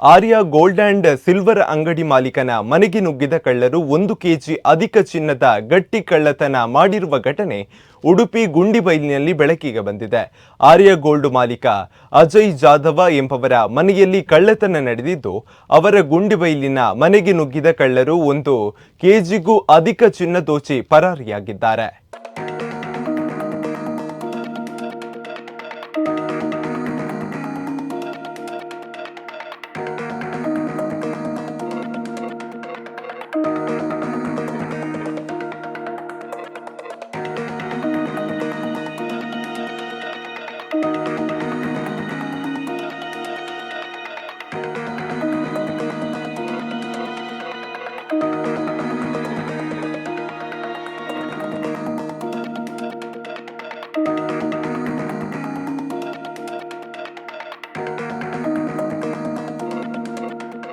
Arya gold and silver ಅಂಗಡಿ ಮಾಲೀಕನ ಮನೆಗೆ ನುಗ್ಗಿದ ಕಳ್ಳರು ಒಂದು ಕೆಜಿ ಅಧಿಕ ಚಿನ್ನದ ಗಟ್ಟಿ ಕಳ್ಳತನ ಮಾಡಿರುವ ಘಟನೆ ಉಡುಪಿ ಗುಂಡಿಬೈಲಿನಲ್ಲಿ ಬೆಳಕಿಗೆ ಬಂದಿದೆ. ಆರ್ಯ ಗೋಲ್ಡ್ ಮಾಲೀಕ ಅಜಯ್ ಜಾಧವ ಎಂಬವರ ಮನೆಯಲ್ಲಿ ಕಳ್ಳತನ ನಡೆದಿದ್ದು, ಅವರ ಗುಂಡಿಬೈಲಿನ ಮನೆಗೆ ನುಗ್ಗಿದ ಕಳ್ಳರು ಒಂದು ಕೆಜಿಗೂ ಅಧಿಕ ಚಿನ್ನ ದೋಚಿ ಪರಾರಿಯಾಗಿದ್ದಾರೆ.